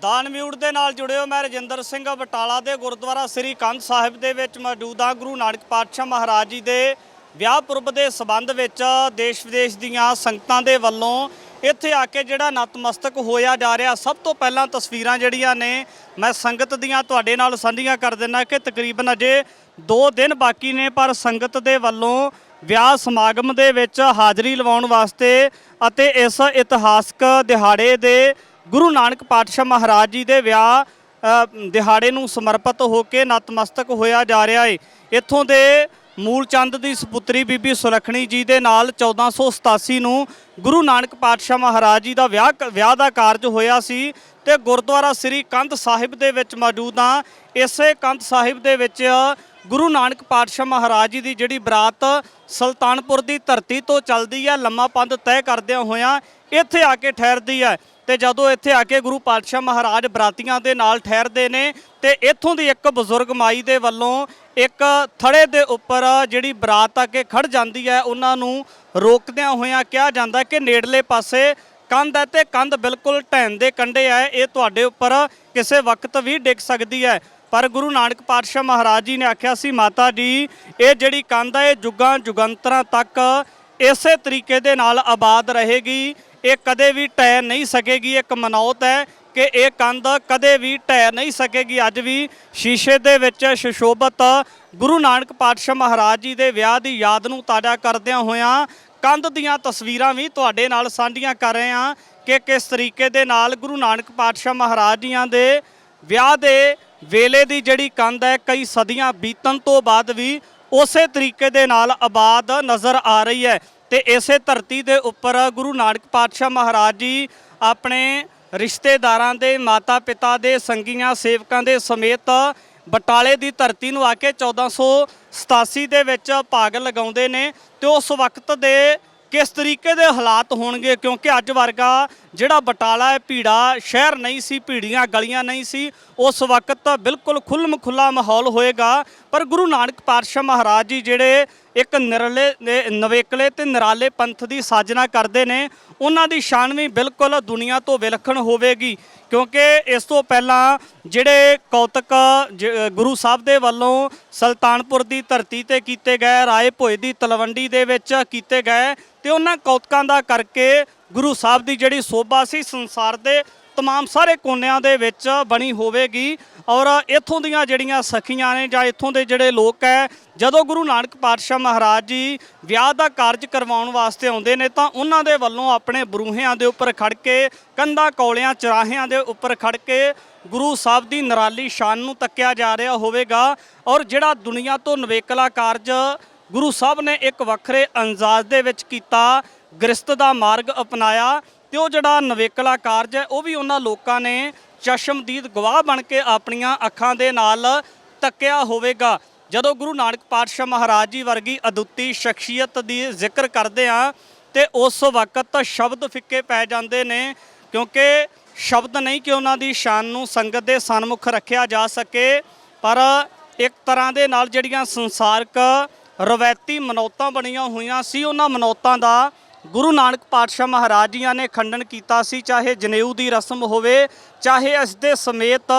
ਦਾਨ ਮਿਊਟ ਦੇ ਨਾਲ ਜੁੜਿਓ ਮੈਂ ਰਜਿੰਦਰ ਸਿੰਘ ਬਟਾਲਾ ਦੇ ਗੁਰਦੁਆਰਾ ਸ੍ਰੀ ਕੰਧ ਸਾਹਿਬ ਦੇ ਵਿੱਚ ਮੌਜੂਦ ਹਾਂ। ਗੁਰੂ ਨਾਨਕ ਪਾਤਸ਼ਾਹ ਮਹਾਰਾਜ ਜੀ ਦੇ ਵਿਆਹ ਪੁਰਬ ਦੇ ਸਬੰਧ ਵਿੱਚ ਦੇਸ਼ ਵਿਦੇਸ਼ ਦੀਆਂ ਸੰਗਤਾਂ ਦੇ ਵੱਲੋਂ ਇੱਥੇ ਆ ਕੇ ਜਿਹੜਾ ਨਤਮਸਤਕ ਹੋਇਆ ਜਾ ਰਿਹਾ, ਸਭ ਤੋਂ ਪਹਿਲਾਂ ਤਸਵੀਰਾਂ ਜਿਹੜੀਆਂ ਨੇ ਮੈਂ ਸੰਗਤ ਦੀਆਂ ਤੁਹਾਡੇ ਨਾਲ ਸਾਂਝੀਆਂ ਕਰ ਦਿੰਦਾ ਕਿ ਤਕਰੀਬਨ ਅਜੇ 2 ਦਿਨ ਬਾਕੀ ਨੇ, ਪਰ ਸੰਗਤ ਦੇ ਵੱਲੋਂ ਵਿਆਹ ਸਮਾਗਮ ਦੇ ਵਿੱਚ ਹਾਜ਼ਰੀ ਲਵਾਉਣ ਵਾਸਤੇ ਅਤੇ ਇਸ ਇਤਿਹਾਸਕ ਦਿਹਾੜੇ ਦੇ ਗੁਰੂ ਨਾਨਕ ਪਾਤਸ਼ਾਹ ਮਹਾਰਾਜ ਜੀ ਦੇ ਵਿਆਹ ਦਿਹਾੜੇ ਨੂੰ ਸਮਰਪਿਤ ਹੋ ਕੇ ਨਤਮਸਤਕ ਹੋਇਆ ਜਾ ਰਿਹਾ ਹੈ ਇੱਥੋਂ ਦੇ ਮੂਲ ਚੰਦ ਦੀ ਸੁਪੁੱਤਰੀ ਬੀਬੀ ਸੁਲੱਖਣੀ ਜੀ ਦੇ ਨਾਲ 1487 ਨੂੰ ਗੁਰੂ ਨਾਨਕ ਪਾਤਸ਼ਾਹ ਮਹਾਰਾਜ ਜੀ ਦਾ ਵਿਆਹ ਕ- ਵਿਆਹ ਦਾ ਕਾਰਜ ਹੋਇਆ ਸੀ ਤੇ ਗੁਰਦੁਆਰਾ ਸ੍ਰੀ ਕੰਧ ਸਾਹਿਬ ਦੇ ਵਿੱਚ ਮੌਜੂਦ ਹਾਂ। ਇਸੇ ਕੰਧ ਸਾਹਿਬ ਦੇ ਵਿੱਚ ਗੁਰੂ ਨਾਨਕ ਪਾਤਸ਼ਾਹ ਮਹਾਰਾਜ ਜੀ ਦੀ ਜਿਹੜੀ ਬਰਾਤ ਸੁਲਤਾਨਪੁਰ ਦੀ ਧਰਤੀ ਤੋਂ ਚੱਲਦੀ ਹੈ, ਲੰਮਾ ਪੰਧ ਤੈਅ ਕਰਦਿਆਂ ਹੋਇਆਂ ਇੱਥੇ ਆ ਕੇ ਠਹਿਰਦੀ ਹੈ। ਤੇ ਜਦੋਂ ਇੱਥੇ ਆ ਕੇ ਗੁਰੂ ਪਾਤਸ਼ਾਹ ਮਹਾਰਾਜ ਬਰਾਤੀਆਂ ਦੇ ਨਾਲ ਠਹਿਰਦੇ ਨੇ ਤੇ ਇੱਥੋਂ ਦੀ ਇੱਕ ਬਜ਼ੁਰਗ ਮਾਈ ਦੇ ਵੱਲੋਂ ਇੱਕ ਥੜੇ ਦੇ ਉੱਪਰ ਜਿਹੜੀ ਬਰਾਤ ਆ ਕੇ ਖੜ ਜਾਂਦੀ ਹੈ, ਉਹਨਾਂ ਨੂੰ ਰੋਕਦਿਆਂ ਹੋਇਆਂ ਕਿਹਾ ਜਾਂਦਾ ਕਿ ਨੇੜਲੇ ਪਾਸੇ ਕੰਧ ਹੈ ਤੇ ਕੰਧ ਬਿਲਕੁਲ ਢਹਿਣ ਦੇ ਕੰਢੇ ਹੈ ਇਹ ਤੁਹਾਡੇ ਉੱਪਰ ਕਿਸੇ ਵਕਤ ਵੀ ਡਿੱਗ ਸਕਦੀ ਹੈ। ਪਰ ਗੁਰੂ ਨਾਨਕ ਪਾਤਸ਼ਾਹ ਮਹਾਰਾਜ ਜੀ ਨੇ ਆਖਿਆ ਸੀ, ਮਾਤਾ ਜੀ, ਇਹ ਜਿਹੜੀ ਕੰਧ ਹੈ, ਇਹ ਜੁਗਾਂ ਜੁਗੰਤਰਾਂ ਤੱਕ ਇਸੇ ਤਰੀਕੇ ਦੇ ਨਾਲ ਆਬਾਦ ਰਹੇਗੀ। ਇਹ ਕਦੇ ਵੀ ਟਹਿ ਨਹੀਂ ਸਕੇਗੀ। ਇੱਕ ਮਨੌਤ ਹੈ ਕਿ ਇਹ ਕੰਧ ਕਦੇ ਵੀ ਢਹਿ ਨਹੀਂ ਸਕੇਗੀ। ਅੱਜ ਵੀ ਸ਼ੀਸ਼ੇ ਦੇ ਵਿੱਚ ਸ਼ਸ਼ੋਭਤ ਗੁਰੂ ਨਾਨਕ ਪਾਤਸ਼ਾਹ ਮਹਾਰਾਜ ਜੀ ਦੇ ਵਿਆਹ ਦੀ ਯਾਦ ਨੂੰ ਤਾਜ਼ਾ ਕਰਦਿਆਂ ਹੋਇਆਂ ਕੰਧ ਦੀਆਂ ਤਸਵੀਰਾਂ ਵੀ ਤੁਹਾਡੇ ਨਾਲ ਸਾਂਝੀਆਂ ਕਰ ਰਹੇ ਹਾਂ ਕਿ ਕਿਸ ਤਰੀਕੇ ਦੇ ਨਾਲ ਗੁਰੂ ਨਾਨਕ ਪਾਤਸ਼ਾਹ ਮਹਾਰਾਜ ਜੀਆਂ ਦੇ ਵਿਆਹ ਦੇ ਵੇਲੇ ਦੀ ਜਿਹੜੀ ਕੰਧ ਹੈ, ਕਈ ਸਦੀਆਂ ਬੀਤਣ ਤੋਂ ਬਾਅਦ ਵੀ ਉਸੇ ਤਰੀਕੇ ਦੇ ਨਾਲ ਆਬਾਦ ਨਜ਼ਰ ਆ ਰਹੀ ਹੈ। ਤੇ ਇਸੇ ਧਰਤੀ ਦੇ ਉੱਪਰ ਗੁਰੂ ਨਾਨਕ ਪਾਤਸ਼ਾਹ ਮਹਾਰਾਜ ਜੀ ਆਪਣੇ ਰਿਸ਼ਤੇਦਾਰਾਂ ਦੇ ਮਾਤਾ ਪਿਤਾ ਦੇ ਸੰਗੀਆਂ ਸੇਵਕਾਂ ਦੇ ਸਮੇਤ ਬਟਾਲੇ ਦੀ ਧਰਤੀ ਨੂੰ ਆ ਕੇ 1487 ਦੇ ਵਿੱਚ ਭਾਗ ਲਗਾਉਂਦੇ ਨੇ ਤੇ ਉਸ ਵਕਤ ਦੇ ਕਿਸ ਤਰੀਕੇ ਦੇ ਹਾਲਾਤ ਹੋਣਗੇ? ਕਿਉਂਕਿ ਅੱਜ ਵਰਗਾ ਜਿਹੜਾ ਬਟਾਲਾ ਹੈ, ਭੀੜਾ ਸ਼ਹਿਰ ਨਹੀਂ ਸੀ, ਭੀੜੀਆਂ ਗਲੀਆਂ ਨਹੀਂ ਸੀ, ਉਸ ਵਕਤ ਬਿਲਕੁਲ ਖੁੱਲਮ ਖੁੱਲਾ ਮਾਹੌਲ ਹੋਏਗਾ। ਪਰ ਗੁਰੂ ਨਾਨਕ ਪਾਤਸ਼ਾਹ ਮਹਾਰਾਜ ਜੀ ਜਿਹੜੇ ਇੱਕ ਨਿਰਲੇ ਨੇ- ਨਵੇਕਲੇ ਤੇ ਨਿਰਾਲੇ ਪੰਥ ਦੀ ਸਾਜਨਾ ਕਰਦੇ ਨੇ। ਉਹਨਾਂ ਦੀ ਸ਼ਾਨ ਵੀ ਬਿਲਕੁਲ ਦੁਨੀਆ ਤੋਂ ਵਿਲੱਖਣ ਹੋਵੇਗੀ, ਕਿਉਂਕਿ ਇਸ ਤੋਂ ਪਹਿਲਾਂ ਜਿਹੜੇ ਕੌਤਕ, ਜ- ਗੁਰੂ ਸਾਹਿਬ ਦੇ ਵੱਲੋਂ ਸੁਲਤਾਨਪੁਰ ਦੀ ਧਰਤੀ ਤੇ ਕੀਤੇ ਗਏ ਰਾਏ ਭੋਏ ਦੀ ਤਲਵੰਡੀ ਦੇ ਵਿੱਚ ਕੀਤੇ ਗਏ ਤੇ ਉਹਨਾਂ ਕੌਤਕਾਂ ਦਾ ਕਰਕੇ ਗੁਰੂ ਸਾਹਿਬ ਦੀ ਜਿਹੜੀ ਸੋਭਾ ਸੀ ਸੰਸਾਰ ਦੇ ਤਮਾਮ ਸਾਰੇ ਕੋਨਿਆਂ ਦੇ ਵਿੱਚ ਬਣੀ ਹੋਵੇਗੀ ਔਰ ਇੱਥੋਂ ਦੀਆਂ ਜਿਹੜੀਆਂ ਸਖੀਆਂ ਨੇ ਜਾਂ ਇੱਥੋਂ ਦੇ ਜਿਹੜੇ ਲੋਕ ਹੈ ਜਦੋਂ ਗੁਰੂ ਨਾਨਕ ਪਾਤਸ਼ਾਹ ਮਹਾਰਾਜ ਜੀ ਵਿਆਹ ਦਾ ਕਾਰਜ ਕਰਵਾਉਣ ਵਾਸਤੇ ਆਉਂਦੇ ਨੇ ਤਾਂ ਉਹਨਾਂ ਦੇ ਵੱਲੋਂ ਆਪਣੇ ਬਰੂਹਿਆਂ ਦੇ ਉੱਪਰ ਖੜ ਕੇ ਕੰਧਾਂ ਕੌਲਿਆਂ ਚਰਾਹਿਆਂ ਦੇ ਉੱਪਰ ਖੜ ਕੇ ਗੁਰੂ ਸਾਹਿਬ ਦੀ ਨਿਰਾਲੀ ਸ਼ਾਨ ਨੂੰ ਤੱਕਿਆ ਜਾ ਰਿਹਾ ਹੋਵੇਗਾ ਔਰ ਜਿਹੜਾ ਦੁਨੀਆ ਤੋਂ ਨਵੇਕਲਾ ਕਾਰਜ ਗੁਰੂ ਸਾਹਿਬ ਨੇ ਇੱਕ ਵੱਖਰੇ ਅੰਦਾਜ਼ ਦੇ ਵਿੱਚ ਕੀਤਾ ਗ੍ਰਸਤ ਦਾ ਮਾਰਗ ਅਪਣਾਇਆ ਤੇ ਉਹ ਜਿਹੜਾ ਨਵੇਕਲਾ ਕਾਰਜ ਹੈ, ਉਹ ਵੀ ਉਹਨਾਂ ਲੋਕਾਂ ਨੇ ਚਸ਼ਮਦੀਦ ਗਵਾਹ ਬਣ ਕੇ ਆਪਣੀਆਂ ਅੱਖਾਂ ਦੇ ਨਾਲ ਤੱਕਿਆ ਹੋਵੇਗਾ। ਜਦੋਂ ਗੁਰੂ ਨਾਨਕ ਪਾਤਸ਼ਾਹ ਮਹਾਰਾਜ ਜੀ ਵਰਗੀ ਅਦੁੱਤੀ ਸ਼ਖਸੀਅਤ ਦੀ ਜ਼ਿਕਰ ਕਰਦੇ ਆ, ਤੇ ਉਸ ਵਕਤ ਸ਼ਬਦ ਫਿੱਕੇ ਪੈ ਜਾਂਦੇ ਨੇ, ਕਿਉਂਕਿ ਸ਼ਬਦ ਨਹੀਂ ਕਿ ਉਹਨਾਂ ਦੀ ਸ਼ਾਨ ਨੂੰ ਸੰਗਤ ਦੇ ਸਨਮੁਖ ਰੱਖਿਆ ਜਾ ਸਕੇ, ਪਰ ਇੱਕ ਤਰ੍ਹਾਂ ਦੇ ਨਾਲ ਜਿਹੜੀਆਂ ਸੰਸਾਰਕ ਰਵਾਇਤੀ ਮਨੌਤਾਂ ਬਣੀਆਂ ਹੋਈਆਂ ਸੀ, ਉਹਨਾਂ ਮਨੌਤਾਂ ਦਾ ਗੁਰੂ ਨਾਨਕ ਪਾਤਸ਼ਾਹ ਮਹਾਰਾਜ ਜੀਆਂ ਨੇ ਖੰਡਨ ਕੀਤਾ ਸੀ, ਚਾਹੇ ਜਨੇਊ ਦੀ ਰਸਮ ਹੋਵੇ, ਚਾਹੇ ਇਸ ਦੇ ਸਮੇਤ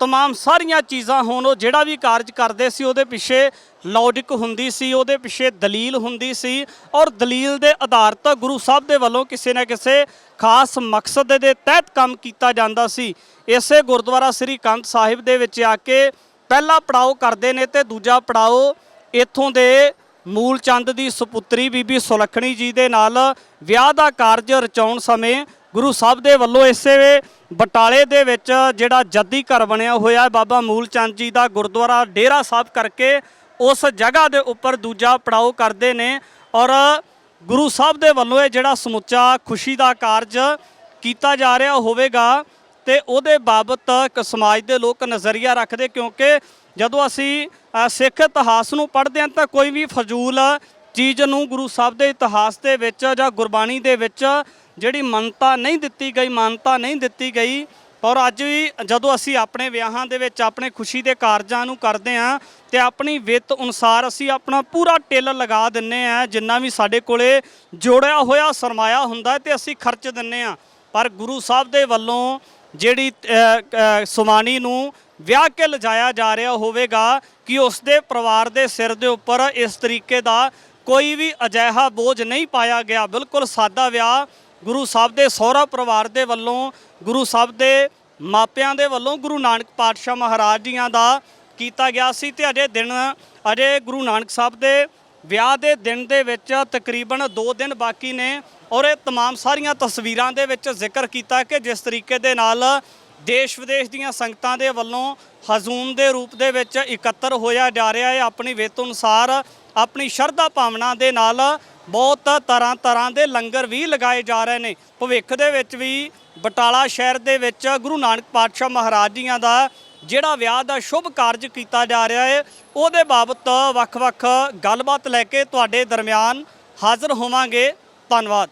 ਤਮਾਮ ਸਾਰੀਆਂ ਚੀਜ਼ਾਂ ਹੋਣ, ਉਹ ਜਿਹੜਾ ਵੀ ਕਾਰਜ ਕਰਦੇ ਸੀ, ਉਹਦੇ ਪਿੱਛੇ ਲੌਜਿਕ ਹੁੰਦੀ ਸੀ, ਉਹਦੇ ਪਿੱਛੇ ਦਲੀਲ ਹੁੰਦੀ ਸੀ ਔਰ ਦਲੀਲ ਦੇ ਆਧਾਰਿਤ ਗੁਰੂ ਸਾਹਿਬ ਦੇ ਵੱਲੋਂ ਕਿਸੇ ਨਾ ਕਿਸੇ ਖਾਸ ਮਕਸਦ ਦੇ ਤਹਿਤ ਕੰਮ ਕੀਤਾ ਜਾਂਦਾ ਸੀ। ਇਸੇ ਗੁਰਦੁਆਰਾ ਸ੍ਰੀ ਕੰਧ ਸਾਹਿਬ ਦੇ ਵਿੱਚ ਆ ਕੇ ਪਹਿਲਾ ਪੜਾਓ ਕਰਦੇ ਨੇ ਤੇ ਦੂਜਾ ਪੜਾਓ ਇੱਥੋਂ ਦੇ ਮੂਲ ਚੰਦ ਦੀ ਸੁਪੁੱਤਰੀ ਬੀਬੀ ਸੁਲੱਖਣੀ ਜੀ ਦੇ ਨਾਲ ਵਿਆਹ ਦਾ ਕਾਰਜ ਰਚਾਉਣ ਸਮੇਂ ਗੁਰੂ ਸਾਹਿਬ ਦੇ ਵੱਲੋਂ ਇਸੇ ਬਟਾਲੇ ਦੇ ਵਿੱਚ ਜਿਹੜਾ ਜੱਦੀ ਘਰ ਬਣਿਆ ਹੋਇਆ ਹੈ, ਬਾਬਾ ਮੂਲ ਚੰਦ ਜੀ ਦਾ ਗੁਰਦੁਆਰਾ ਡੇਰਾ ਸਾਹਿਬ ਕਰਕੇ ਉਸ ਜਗ੍ਹਾ ਦੇ ਉੱਪਰ ਦੂਜਾ ਪੜਾਓ ਕਰਦੇ ਨੇ ਔਰ ਗੁਰੂ ਸਾਹਿਬ ਦੇ ਵੱਲੋਂ ਇਹ ਜਿਹੜਾ ਸਮੁੱਚਾ ਖੁਸ਼ੀ ਦਾ ਕਾਰਜ ਕੀਤਾ ਜਾ ਰਿਹਾ ਹੋਵੇਗਾ ਤੇ ਉਹਦੇ ਬਾਬਤ ਇੱਕ ਸਮਾਜ ਦੇ ਲੋਕ ਨਜ਼ਰੀਆ ਰੱਖਦੇ ਕਿਉਂਕਿ ਜਦੋਂ ਅਸੀਂ ਸਿੱਖ ਇਤਿਹਾਸ ਨੂੰ ਪੜ੍ਹਦੇ ਹਾਂ ਤਾਂ ਕੋਈ ਵੀ ਫਜ਼ੂਲ ਚੀਜ਼ ਨੂੰ ਗੁਰੂ ਸਾਹਿਬ ਦੇ ਇਤਿਹਾਸ ਦੇ ਵਿੱਚ ਜਾਂ ਗੁਰਬਾਣੀ ਦੇ ਵਿੱਚ ਜਿਹੜੀ ਮੰਨਤਾ ਨਹੀਂ ਦਿੱਤੀ ਗਈ ਮਾਨਤਾ ਨਹੀਂ ਦਿੱਤੀ ਗਈ ਔਰ ਅੱਜ ਵੀ ਜਦੋਂ ਅਸੀਂ ਆਪਣੇ ਵਿਆਹਾਂ ਦੇ ਵਿੱਚ ਆਪਣੇ ਖੁਸ਼ੀ ਦੇ ਕਾਰਜਾਂ ਨੂੰ ਕਰਦੇ ਹਾਂ ਤੇ ਆਪਣੀ ਵਿੱਤ ਅਨੁਸਾਰ ਅਸੀਂ ਆਪਣਾ ਪੂਰਾ ਟਿੱਲ ਲਗਾ ਦਿੰਨੇ ਆ ਜਿੰਨਾ ਵੀ ਸਾਡੇ ਕੋਲੇ ਜੋੜਿਆ ਹੋਇਆ ਸਰਮਾਇਆ ਹੁੰਦਾ ਹੈ ਤੇ ਅਸੀਂ ਖਰਚ ਦਿੰਨੇ ਆ ਪਰ ਗੁਰੂ ਸਾਹਿਬ ਦੇ ਵੱਲੋਂ ਜਿਹੜੀ ਅ, ਸੁਮਾਨੀ ਨੂੰ ਵਿਆਹ ਕੇ ਲਿਜਾਇਆ ਜਾ ਰਿਹਾ ਹੋਵੇਗਾ ਕਿ ਉਸ ਦੇ ਪਰਿਵਾਰ ਦੇ ਸਿਰ ਦੇ ਉੱਪਰ ਇਸ ਤਰੀਕੇ ਦਾ ਕੋਈ ਵੀ ਅਜਿਹਾ ਬੋਝ ਨਹੀਂ ਪਾਇਆ ਗਿਆ ਬਿਲਕੁਲ ਸਾਦਾ ਵਿਆਹ ਗੁਰੂ ਸਾਹਿਬ ਦੇ ਸਹੁਰਾ ਪਰਿਵਾਰ ਦੇ ਵੱਲੋਂ ਗੁਰੂ ਸਾਹਿਬ ਦੇ ਮਾਪਿਆਂ ਦੇ ਵੱਲੋਂ ਗੁਰੂ ਨਾਨਕ ਪਾਤਸ਼ਾਹ ਮਹਾਰਾਜ ਜੀਆਂ ਦਾ ਕੀਤਾ ਗਿਆ ਸੀ ਤੇ ਅਜੇ ਦਿਨ ਅਜੇ ਗੁਰੂ ਨਾਨਕ ਸਾਹਿਬ ਦੇ ਵਿਆਹ ਦੇ ਦਿਨ ਦੇ ਵਿੱਚ ਤਕਰੀਬਨ 2 ਦਿਨ ਬਾਕੀ ਨੇ ਔਰ ਇਹ तमाम ਸਾਰੀਆਂ ਤਸਵੀਰਾਂ ਦੇ ਵਿੱਚ ਜ਼ਿਕਰ ਕੀਤਾ ਕਿ ਜਿਸ ਤਰੀਕੇ ਦੇ ਨਾਲ ਦੇਸ਼ ਵਿਦੇਸ਼ ਦੀਆਂ ਸੰਗਤਾਂ ਦੇ ਵੱਲੋਂ ਹਜ਼ੂਮ ਦੇ ਰੂਪ ਦੇ ਵਿੱਚ ਇਕੱਤਰ ਹੋਇਆ ਜਾ ਰਿਹਾ ਹੈ। ਆਪਣੀ ਵੇਤ ਅਨੁਸਾਰ ਆਪਣੀ ਸ਼ਰਧਾ ਭਾਵਨਾ ਦੇ ਨਾਲ ਬਹੁਤ ਤਰ੍ਹਾਂ ਤਰ੍ਹਾਂ ਦੇ ਲੰਗਰ ਵੀ ਲਗਾਏ ਜਾ ਰਹੇ ਨੇ। ਭਵਿੱਖ ਦੇ ਵਿੱਚ ਵੀ ਬਟਾਲਾ ਸ਼ਹਿਰ ਦੇ ਵਿੱਚ ਗੁਰੂ ਨਾਨਕ ਪਾਤਸ਼ਾਹ ਮਹਾਰਾਜ ਜੀਆਂ ਦਾ ਜਿਹੜਾ ਵਿਆਹ ਦਾ ਸ਼ੁਭ ਕਾਰਜ ਕੀਤਾ ਜਾ ਰਿਹਾ ਹੈ, ਉਹਦੇ ਬਾਬਤ ਵੱਖ-ਵੱਖ ਗੱਲਬਾਤ ਲੈ ਕੇ ਤੁਹਾਡੇ ਦਰਮਿਆਨ ਹਾਜ਼ਰ ਹੋਵਾਂਗੇ। ਧੰਨਵਾਦ।